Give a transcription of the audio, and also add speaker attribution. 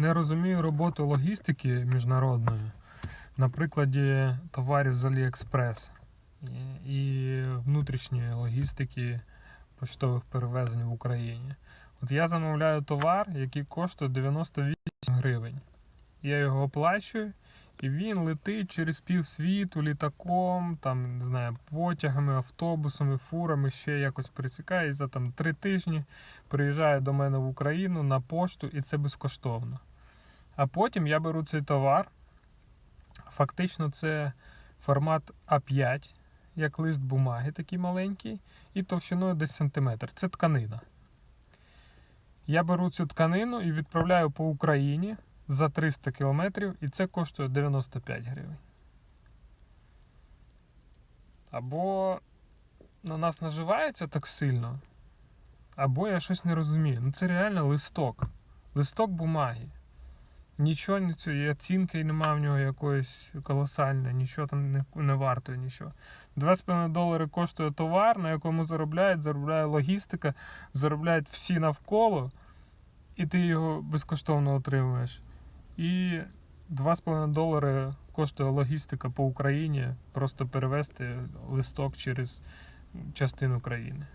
Speaker 1: не розумію роботу логістики міжнародної на прикладі товарів з і, і внутрішньої логістики поштових перевезень в Україні. От я замовляю товар, який коштує 98 гривень. Я його оплачую, і він летить через півсвіту літаком, там, не знаю, потягами, автобусами, фурами, ще якось прицікає, і за там три тижні приїжджає до мене в Україну на пошту, і це безкоштовно. А потім я беру цей товар. Фактично, це формат А5, як лист бумаги, такий маленький, і товщиною десь сантиметр. Це тканина. Я беру цю тканину і відправляю по Україні за 300 кілометрів, і це коштує 95 гривень. Або на нас наживається так сильно, або я щось не розумію. Ну це реально листок. Листок бумаги. Нічого і оцінки немає в нього якоїсь колосальної, нічого там не, не вартує нічого. 2,5 долари коштує товар, на якому заробляють, заробляє логістика, заробляють всі навколо, і ти його безкоштовно отримуєш. І 2,5 долари коштує логістика по Україні, просто перевезти листок через частину країни.